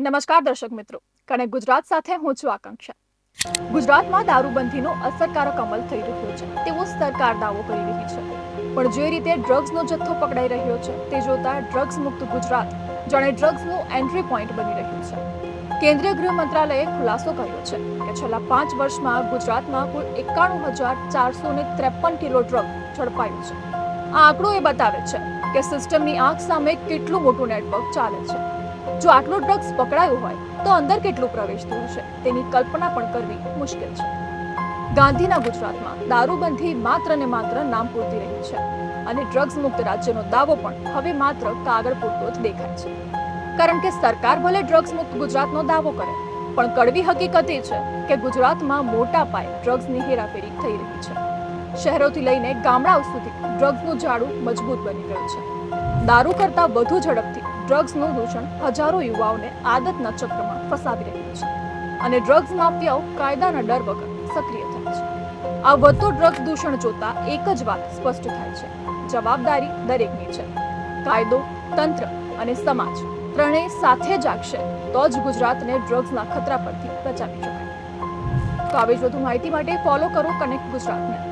નમસ્કાર દર્શક મિત્રો. કનેક્ટ ગુજરાત સાથે હું છું આકાંક્ષા. ગુજરાતમાં દારૂબંધીનો અસરકારક અમલ થઈ રહ્યો છે. તેવો સરકાર દાવો કરી રહી છે. પણ જે રીતે ડ્રગ્સનો જથ્થો પકડાઈ રહ્યો છે, તે જોતા ડ્રગ્સ મુક્ત ગુજરાત જાણે ડ્રગ્સનું એન્ટ્રી પોઈન્ટ બની રહ્યું છે. કેન્દ્રીય ગૃહ મંત્રાલયે ખુલાસો કર્યો છે કે છેલ્લા પાંચ વર્ષમાં ગુજરાતમાં કુલ એકાણું હજાર ચારસો ને ત્રેપન કિલો ડ્રગ ઝડપાયું છે. આ આંકડો એ બતાવે છે કે સિસ્ટમની આંખ સામે કેટલું મોટું નેટવર્ક ચાલે છે. જો આટલું ડ્રગ્સ પકડાયું હોય, તો અંદર કેટલું પ્રવેશતું હશે તેની કલ્પના પણ કરવી મુશ્કેલ છે. ગાંધીના ગુજરાતમાં દારૂબંધી માત્ર ને માત્ર નામ પૂરતી રહી છે અને ડ્રગ્સ મુક્ત રાજ્યનો દાવો પણ હવે માત્ર કાગળ પૂરતો જ દેખાય છે. કારણ કે સરકાર ભલે ડ્રગ્સ મુક્ત ગુજરાતનો દાવો કરે, પણ કડવી હકીકત એ છે કે ગુજરાતમાં મોટા પાયે ડ્રગ્સની હેરાફેરી થઈ રહી છે. શહેરોથી લઈને ગામડાઓ સુધી ડ્રગ્સનું ઝાડું મજબૂત બની ગયું છે. દારૂ કરતાં વધુ ઝડપથી ડ્રગ્સનું દૂષણ હજારો યુવાઓને આદતના ચક્રમાં ફસાવી રહ્યું છે. અને ડ્રગ્સ માફિયાઓ કાયદાના ડર વગર સક્રિય થાય છે. આ વધુ ડ્રગ્સ દૂષણ જોતા એક જ વાત સ્પષ્ટ થાય છે. જવાબદારી દરેકની છે. કાયદો, તંત્ર અને સમાજ ત્રણેય સાથે જાગશે તો જ ગુજરાતને ડ્રગ્સના ખતરા પરથી બચાવી શકાય. તો આવી જ વધુ માહિતી માટે ફોલો કરો કનેક્ટ ગુજરાતને.